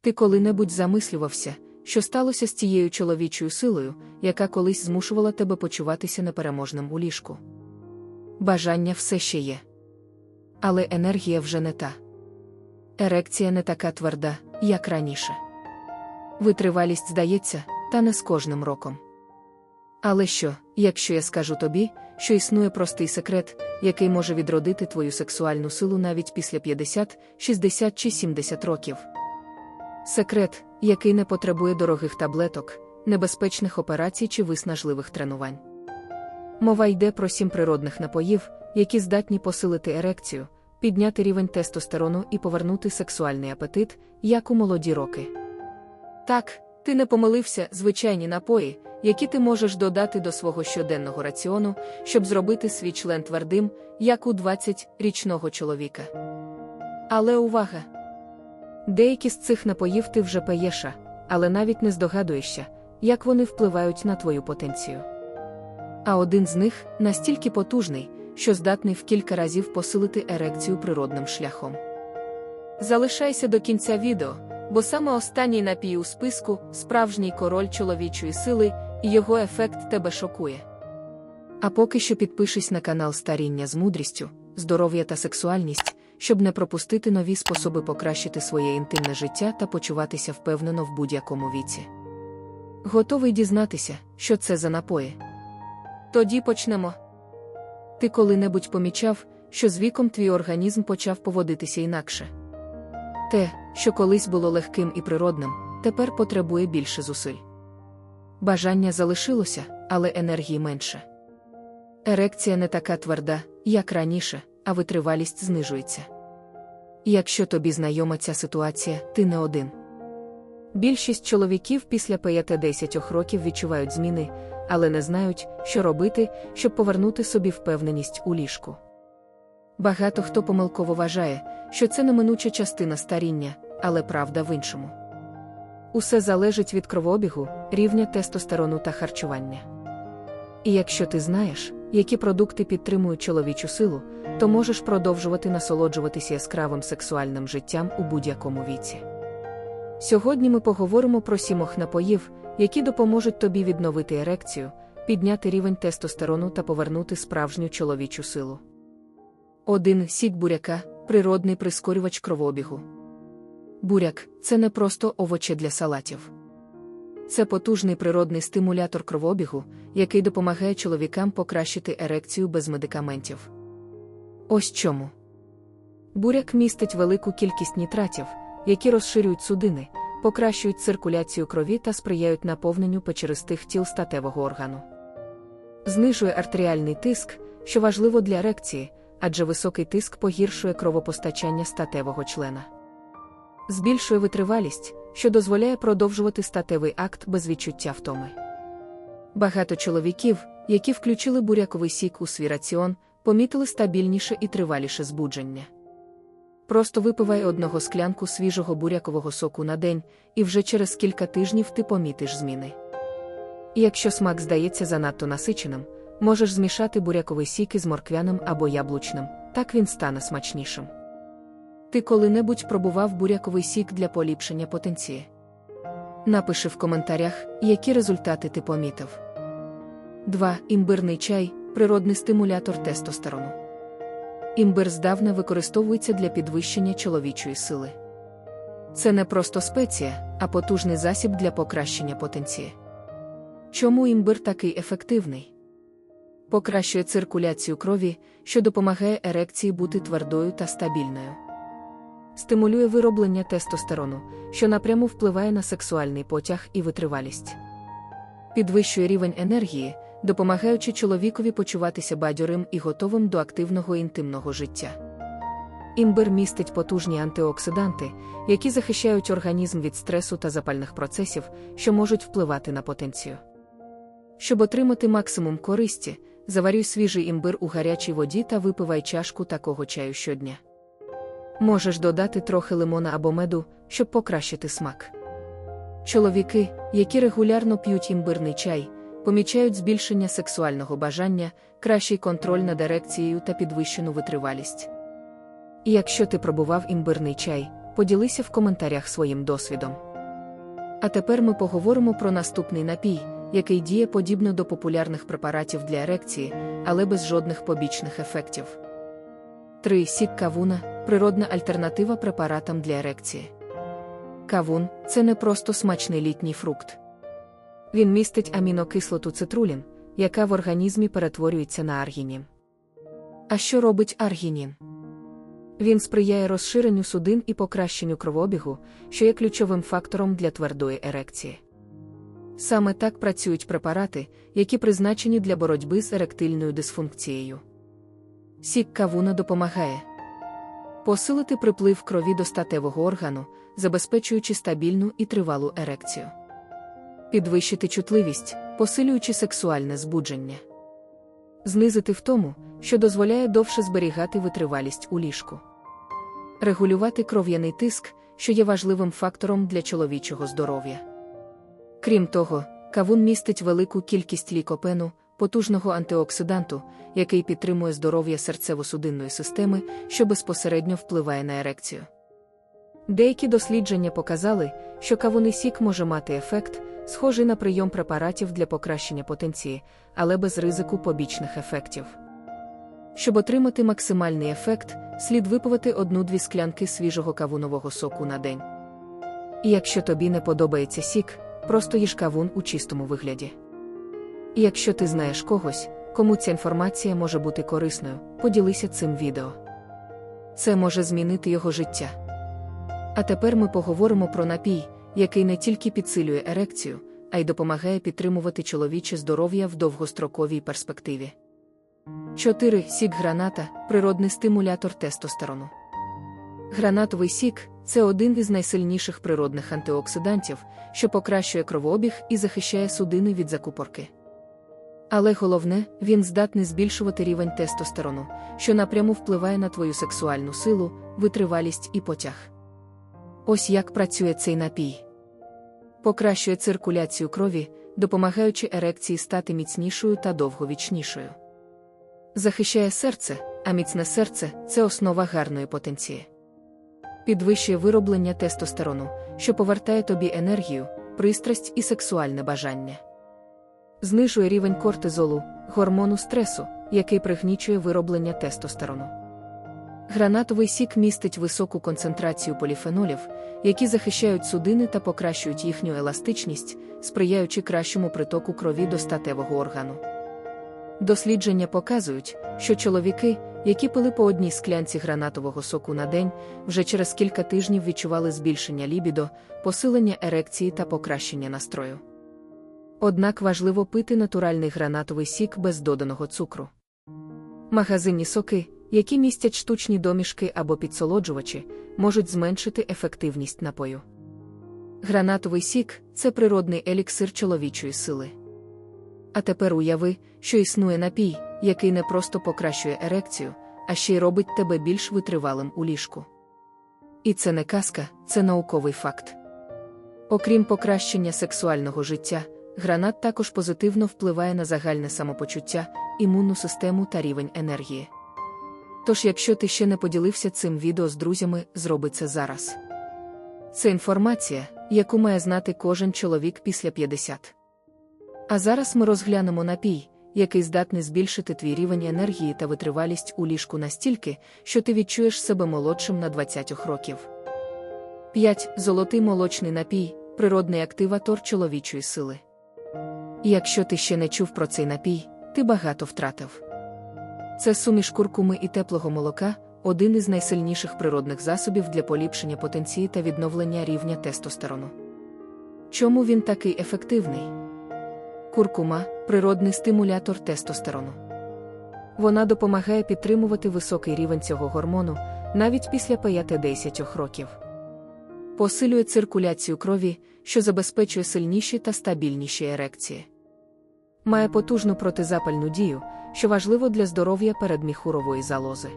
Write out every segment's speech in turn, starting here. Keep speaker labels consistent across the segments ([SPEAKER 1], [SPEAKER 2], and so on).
[SPEAKER 1] Ти коли-небудь замислювався, що сталося з тією чоловічою силою, яка колись змушувала тебе почуватися непереможним у ліжку. Бажання все ще є. Але енергія вже не та. Ерекція не така тверда, як раніше. Витривалість здається, та не з кожним роком. Але що, якщо я скажу тобі, що існує простий секрет, який може відродити твою сексуальну силу навіть після 50, 60 чи 70 років? Секрет, який не потребує дорогих таблеток, небезпечних операцій чи виснажливих тренувань. Мова йде про сім природних напоїв, які здатні посилити ерекцію, підняти рівень тестостерону і повернути сексуальний апетит, як у молоді роки. Так, ти не помилився звичайні напої, які ти можеш додати до свого щоденного раціону, щоб зробити свій член твердим, як у 20-річного чоловіка. Але увага! Деякі з цих напоїв ти вже пиєш, але навіть не здогадуєшся, як вони впливають на твою потенцію. А один з них настільки потужний, що здатний в кілька разів посилити ерекцію природним шляхом. Залишайся до кінця відео, бо саме останній напій у списку справжній король чоловічої сили, і його ефект тебе шокує. А поки що підпишись на канал Старіння з мудрістю, здоров'я та сексуальність, щоб не пропустити нові способи покращити своє інтимне життя та почуватися впевнено в будь-якому віці. Готовий дізнатися, що це за напої? Тоді почнемо. Ти коли-небудь помічав, що з віком твій організм почав поводитися інакше. Те, що колись було легким і природним, тепер потребує більше зусиль. Бажання залишилося, але енергії менше. Ерекція не така тверда, як раніше, а витривалість знижується. Якщо тобі знайома ця ситуація, ти не один. Більшість чоловіків після 5-10 років відчувають зміни, але не знають, що робити, щоб повернути собі впевненість у ліжку. Багато хто помилково вважає, що це неминуча частина старіння, але правда в іншому. Усе залежить від кровообігу, рівня тестостерону та харчування. І якщо ти знаєш, які продукти підтримують чоловічу силу, то можеш продовжувати насолоджуватися яскравим сексуальним життям у будь-якому віці. Сьогодні ми поговоримо про сімох напоїв, які допоможуть тобі відновити ерекцію, підняти рівень тестостерону та повернути справжню чоловічу силу. 1. Сік буряка природний прискорювач кровообігу. Буряк це не просто овоче для салатів. Це потужний природний стимулятор кровообігу, який допомагає чоловікам покращити ерекцію без медикаментів. Ось чому. Буряк містить велику кількість нітратів, які розширюють судини, покращують циркуляцію крові та сприяють наповненню печеристих тіл статевого органу. Знижує артеріальний тиск, що важливо для ерекції, адже високий тиск погіршує кровопостачання статевого члена. Збільшує витривалість, що дозволяє продовжувати статевий акт без відчуття втоми. Багато чоловіків, які включили буряковий сік у свій раціон, помітили стабільніше і триваліше збудження. Просто випивай одного склянку свіжого бурякового соку на день, і вже через кілька тижнів ти помітиш зміни. І якщо смак здається занадто насиченим, можеш змішати буряковий сік із морквяним або яблучним, так він стане смачнішим. Ти коли-небудь пробував буряковий сік для поліпшення потенції? Напиши в коментарях, які результати ти помітив. 2. Імбирний чай природний стимулятор тестостерону. Імбир здавна використовується для підвищення чоловічої сили. Це не просто спеція, а потужний засіб для покращення потенції. Чому імбир такий ефективний? Покращує циркуляцію крові, що допомагає ерекції бути твердою та стабільною. Стимулює вироблення тестостерону, що напряму впливає на сексуальний потяг і витривалість. Підвищує рівень енергії, допомагаючи чоловікові почуватися бадьорим і готовим до активного інтимного життя. Імбир містить потужні антиоксиданти, які захищають організм від стресу та запальних процесів, що можуть впливати на потенцію. Щоб отримати максимум користі, заварюй свіжий імбир у гарячій воді та випивай чашку такого чаю щодня. Можеш додати трохи лимона або меду, щоб покращити смак. Чоловіки, які регулярно п'ють імбирний чай, помічають збільшення сексуального бажання, кращий контроль над ерекцією та підвищену витривалість. І якщо ти пробував імбирний чай, Поділися в коментарях своїм досвідом. А тепер ми поговоримо про наступний напій, який діє подібно до популярних препаратів для ерекції, але без жодних побічних ефектів. 3. Сік кавуна природна альтернатива препаратам для ерекції. Кавун це не просто смачний літній фрукт. Він містить амінокислоту цитрулін, яка в організмі перетворюється на аргінін. А що робить аргінін? Він сприяє розширенню судин і покращенню кровообігу, що є ключовим фактором для твердої ерекції. Саме так працюють препарати, які призначені для боротьби з еректильною дисфункцією. Сік кавуна допомагає посилити приплив крові до статевого органу, забезпечуючи стабільну і тривалу ерекцію, підвищити чутливість, посилюючи сексуальне збудження, знизити втому, що дозволяє довше зберігати витривалість у ліжку, регулювати кров'яний тиск, що є важливим фактором для чоловічого здоров'я. Крім того, кавун містить велику кількість лікопену, потужного антиоксиданту, який підтримує здоров'я серцево-судинної системи, що безпосередньо впливає на ерекцію. Деякі дослідження показали, що кавуний сік може мати ефект, схожий на прийом препаратів для покращення потенції, але без ризику побічних ефектів. Щоб отримати максимальний ефект, слід випивати одну-дві склянки свіжого кавунового соку на день. І якщо тобі не подобається сік, просто їж кавун у чистому вигляді. І якщо ти знаєш когось, кому ця інформація може бути корисною, поділися цим відео. Це може змінити його життя. А тепер ми поговоримо про напій, який не тільки підсилює ерекцію, а й допомагає підтримувати чоловіче здоров'я в довгостроковій перспективі. 4. Сік граната природний стимулятор тестостерону. Гранатовий сік це один із найсильніших природних антиоксидантів, що покращує кровообіг і захищає судини від закупорки. Але головне, він здатний збільшувати рівень тестостерону, що напряму впливає на твою сексуальну силу, витривалість і потяг. Ось як працює цей напій. Покращує циркуляцію крові, допомагаючи ерекції стати міцнішою та довговічнішою. Захищає серце, а міцне серце це основа гарної потенції. Підвищує вироблення тестостерону, що повертає тобі енергію, пристрасть і сексуальне бажання. Знижує рівень кортизолу, гормону стресу, який пригнічує вироблення тестостерону. Гранатовий сік містить високу концентрацію поліфенолів, які захищають судини та покращують їхню еластичність, сприяючи кращому притоку крові до статевого органу. Дослідження показують, що чоловіки, які пили по одній склянці гранатового соку на день, вже через кілька тижнів відчували збільшення лібідо, посилення ерекції та покращення настрою. Однак важливо пити натуральний гранатовий сік без доданого цукру. Магазинні соки, які містять штучні домішки або підсолоджувачі, можуть зменшити ефективність напою. Гранатовий сік це природний еліксир чоловічої сили. А тепер уяви, що існує напій, який не просто покращує ерекцію, а ще й робить тебе більш витривалим у ліжку. І це не казка, це науковий факт. Окрім покращення сексуального життя, гранат також позитивно впливає на загальне самопочуття, імунну систему та рівень енергії. Тож, якщо ти ще не поділився цим відео з друзями, зроби це зараз. Це інформація, яку має знати кожен чоловік після 50. А зараз ми розглянемо напій, який здатний збільшити твій рівень енергії та витривалість у ліжку настільки, що ти відчуєш себе молодшим на 20 років. 5. Золотий молочний напій природний активатор чоловічої сили. Якщо ти ще не чув про цей напій, ти багато втратив. Це суміш куркуми і теплого молока, один із найсильніших природних засобів для поліпшення потенції та відновлення рівня тестостерону. Чому він такий ефективний? Куркума природний стимулятор тестостерону. Вона допомагає підтримувати високий рівень цього гормону навіть після 5-10 років. Посилює циркуляцію крові, що забезпечує сильніші та стабільніші ерекції. Має потужну протизапальну дію, що важливо для здоров'я передміхурової залози.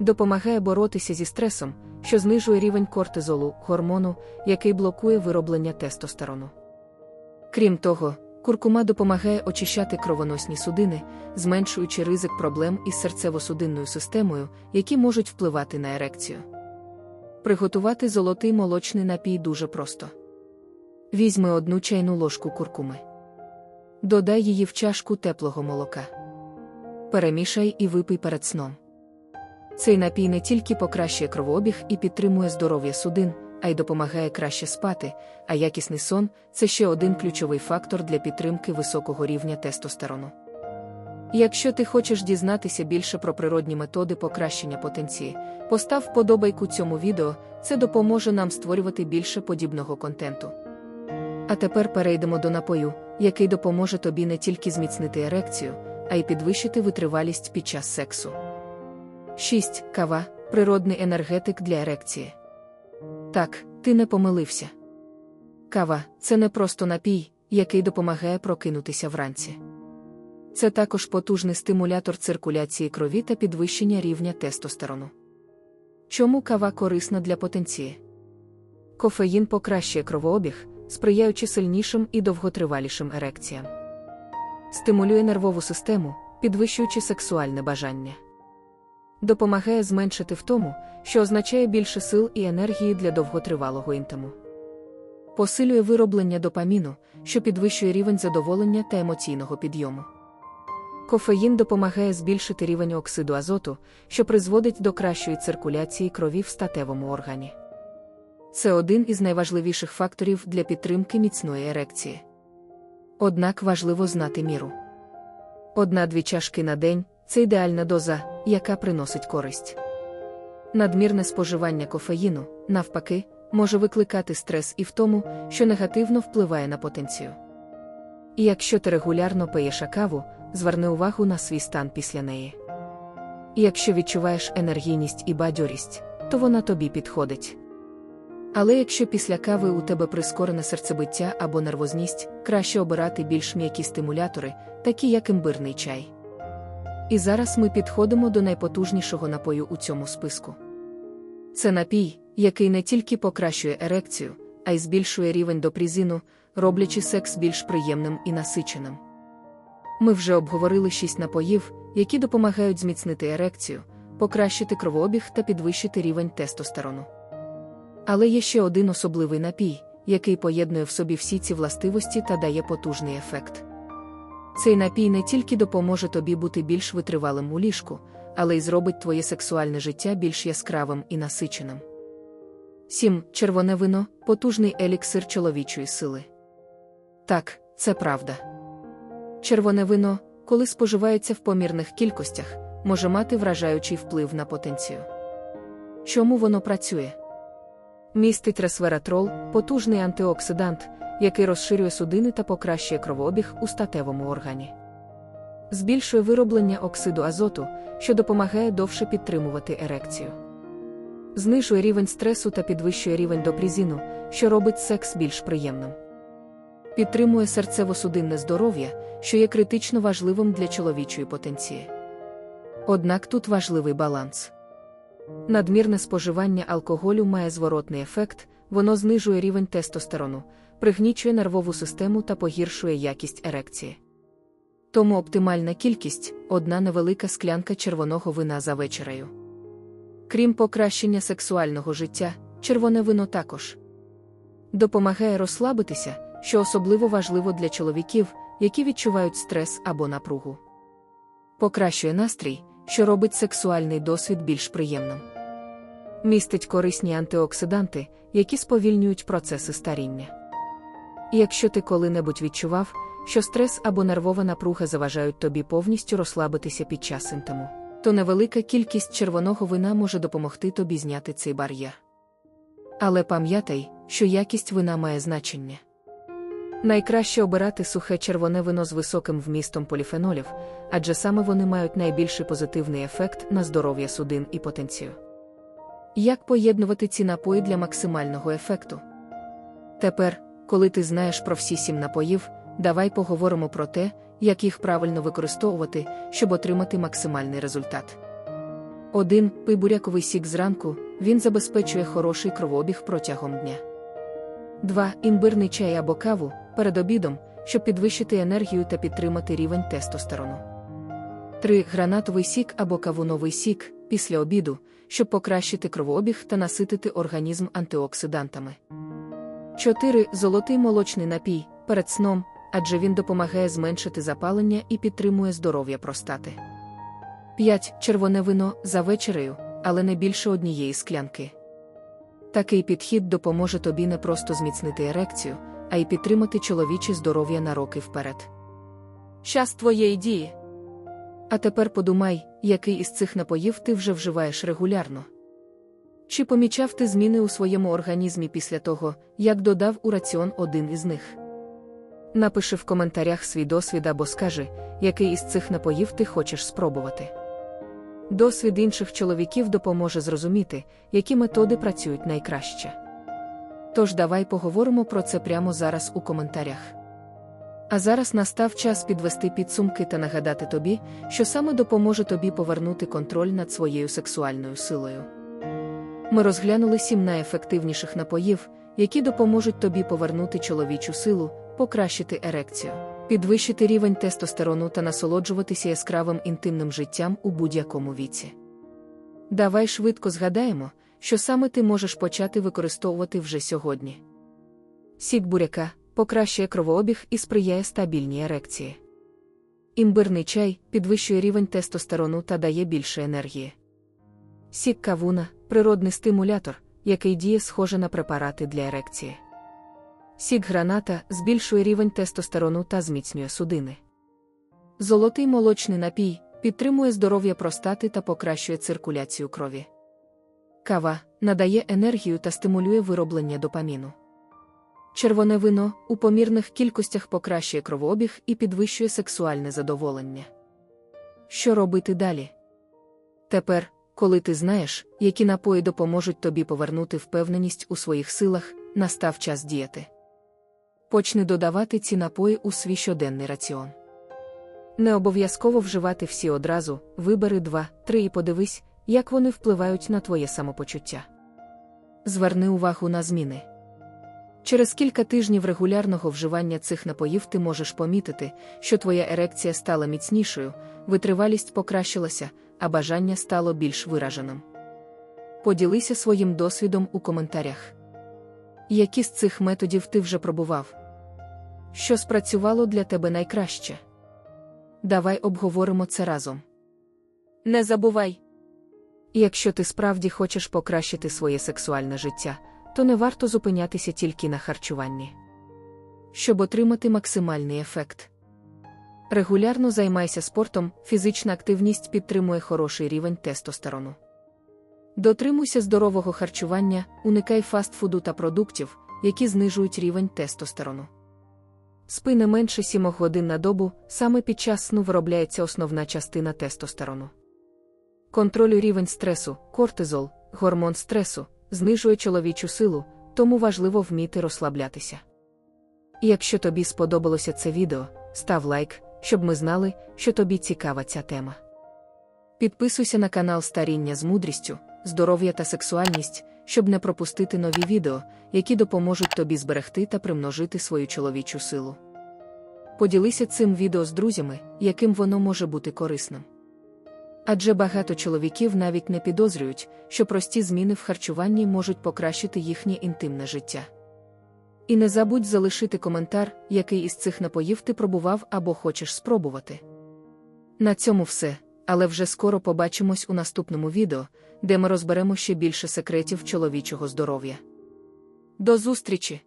[SPEAKER 1] Допомагає боротися зі стресом, що знижує рівень кортизолу, гормону, який блокує вироблення тестостерону. Крім того, куркума допомагає очищати кровоносні судини, зменшуючи ризик проблем із серцево-судинною системою, які можуть впливати на ерекцію. Приготувати золотий молочний напій дуже просто. Візьми одну чайну ложку куркуми. Додай її в чашку теплого молока. Перемішай і випий перед сном. Цей напій не тільки покращує кровообіг і підтримує здоров'я судин, а й допомагає краще спати, а якісний сон це ще один ключовий фактор для підтримки високого рівня тестостерону. Якщо ти хочеш дізнатися більше про природні методи покращення потенції, постав вподобайку цьому відео, це допоможе нам створювати більше подібного контенту. А тепер перейдемо до напою, який допоможе тобі не тільки зміцнити ерекцію, а й підвищити витривалість під час сексу. 6. Кава природний енергетик для ерекції. Так, ти не помилився. Кава це не просто напій, який допомагає прокинутися вранці. Це також потужний стимулятор циркуляції крові та підвищення рівня тестостерону. Чому кава корисна для потенції? Кофеїн покращує кровообіг, сприяючи сильнішим і довготривалішим ерекціям. Стимулює нервову систему, підвищуючи сексуальне бажання. Допомагає зменшити втому, що означає більше сил і енергії для довготривалого інтиму. Посилює вироблення допаміну, що підвищує рівень задоволення та емоційного підйому. Кофеїн допомагає збільшити рівень оксиду азоту, що призводить до кращої циркуляції крові в статевому органі. Це один із найважливіших факторів для підтримки міцної ерекції. Однак важливо знати міру. Одна-дві чашки на день це ідеальна доза, яка приносить користь. Надмірне споживання кофеїну, навпаки, може викликати стрес і в тому, що негативно впливає на потенцію. І якщо ти регулярно пиєш каву, зверни увагу на свій стан після неї. І якщо відчуваєш енергійність і бадьорість, то вона тобі підходить. Але якщо після кави у тебе прискорене серцебиття або нервозність, краще обирати більш м'які стимулятори, такі як імбирний чай. І зараз ми підходимо до найпотужнішого напою у цьому списку. Це напій, який не тільки покращує ерекцію, а й збільшує рівень допрізину, роблячи секс більш приємним і насиченим. Ми вже обговорили шість напоїв, які допомагають зміцнити ерекцію, покращити кровообіг та підвищити рівень тестостерону. Але є ще один особливий напій, який поєднує в собі всі ці властивості та дає потужний ефект. Цей напій не тільки допоможе тобі бути більш витривалим у ліжку, але й зробить твоє сексуальне життя більш яскравим і насиченим. 7. Червоне вино потужний еліксир чоловічої сили. Так, це правда. Червоне вино, коли споживається в помірних кількостях, може мати вражаючий вплив на потенцію. Чому воно працює? Містить ресвератрол, потужний антиоксидант, який розширює судини та покращує кровообіг у статевому органі. Збільшує вироблення оксиду азоту, що допомагає довше підтримувати ерекцію. Знижує рівень стресу та підвищує рівень допрізіну, що робить секс більш приємним. Підтримує серцево-судинне здоров'я, що є критично важливим для чоловічої потенції. Однак тут важливий баланс. Надмірне споживання алкоголю має зворотний ефект, воно знижує рівень тестостерону, пригнічує нервову систему та погіршує якість ерекції. Тому оптимальна кількість одна невелика склянка червоного вина за вечерею. Крім покращення сексуального життя, червоне вино також допомагає розслабитися, що особливо важливо для чоловіків, які відчувають стрес або напругу. Покращує настрій, що робить сексуальний досвід більш приємним. Містить корисні антиоксиданти, які сповільнюють процеси старіння. Якщо ти коли-небудь відчував, що стрес або нервова напруга заважають тобі повністю розслабитися під час інтиму, то невелика кількість червоного вина може допомогти тобі зняти цей бар'єр. Але пам'ятай, що якість вина має значення. Найкраще обирати сухе червоне вино з високим вмістом поліфенолів, адже саме вони мають найбільший позитивний ефект на здоров'я судин і потенцію. Як поєднувати ці напої для максимального ефекту? Тепер, коли ти знаєш про всі сім напоїв, давай поговоримо про те, як їх правильно використовувати, щоб отримати максимальний результат. 1. Пий буряковий сік зранку, він забезпечує хороший кровообіг протягом дня. 2. Імбирний чай або каву перед обідом, щоб підвищити енергію та підтримати рівень тестостерону. 3. Гранатовий сік або кавуновий сік після обіду, щоб покращити кровообіг та наситити організм антиоксидантами. 4. Золотий молочний напій перед сном, адже він допомагає зменшити запалення і підтримує здоров'я простати. 5. Червоне вино за вечерею, але не більше однієї склянки. Такий підхід допоможе тобі не просто зміцнити ерекцію, а й підтримати чоловіче здоров'я на роки вперед. Щас твоєї дії. А тепер подумай, який із цих напоїв ти вже вживаєш регулярно. Чи помічав ти зміни у своєму організмі після того, як додав у раціон один із них? Напиши в коментарях свій досвід або скажи, який із цих напоїв ти хочеш спробувати. Досвід інших чоловіків допоможе зрозуміти, які методи працюють найкраще. Тож давай поговоримо про це прямо зараз у коментарях. А зараз настав час підвести підсумки та нагадати тобі, що саме допоможе тобі повернути контроль над своєю сексуальною силою. Ми розглянули сім найефективніших напоїв, які допоможуть тобі повернути чоловічу силу, покращити ерекцію, підвищити рівень тестостерону та насолоджуватися яскравим інтимним життям у будь-якому віці. Давай швидко згадаємо, що саме ти можеш почати використовувати вже сьогодні. Сік буряка покращує кровообіг і сприяє стабільній ерекції. Імбирний чай підвищує рівень тестостерону та дає більше енергії. Сік кавуна природний стимулятор, який діє схоже на препарати для ерекції. Сік граната збільшує рівень тестостерону та зміцнює судини. Золотий молочний напій підтримує здоров'я простати та покращує циркуляцію крові. Кава надає енергію та стимулює вироблення допаміну. Червоне вино у помірних кількостях покращує кровообіг і підвищує сексуальне задоволення. Що робити далі? Тепер, коли ти знаєш, які напої допоможуть тобі повернути впевненість у своїх силах, настав час діяти. Почни додавати ці напої у свій щоденний раціон. Не обов'язково вживати всі одразу, вибери два, три і подивись, як вони впливають на твоє самопочуття. Зверни увагу на зміни. Через кілька тижнів регулярного вживання цих напоїв ти можеш помітити, що твоя ерекція стала міцнішою, витривалість покращилася, а бажання стало більш вираженим. Поділися своїм досвідом у коментарях. Які з цих методів ти вже пробував? Що спрацювало для тебе найкраще? Давай обговоримо це разом. Не забувай. Якщо ти справді хочеш покращити своє сексуальне життя, то не варто зупинятися тільки на харчуванні. Щоб отримати максимальний ефект. Регулярно займайся спортом, фізична активність підтримує хороший рівень тестостерону. Дотримуйся здорового харчування, уникай фастфуду та продуктів, які знижують рівень тестостерону. Спи не менше 7 годин на добу, саме під час сну виробляється основна частина тестостерону. Контролюй рівень стресу, кортизол, гормон стресу, знижує чоловічу силу, тому важливо вміти розслаблятися. І якщо тобі сподобалося це відео, став лайк, щоб ми знали, що тобі цікава ця тема. Підписуйся на канал Старіння з мудрістю, здоров'я та сексуальність, щоб не пропустити нові відео, які допоможуть тобі зберегти та примножити свою чоловічу силу. Поділися цим відео з друзями, яким воно може бути корисним. Адже багато чоловіків навіть не підозрюють, що прості зміни в харчуванні можуть покращити їхнє інтимне життя. І не забудь залишити коментар, який із цих напоїв ти пробував або хочеш спробувати. На цьому все, але вже скоро побачимось у наступному відео, де ми розберемо ще більше секретів чоловічого здоров'я. До зустрічі!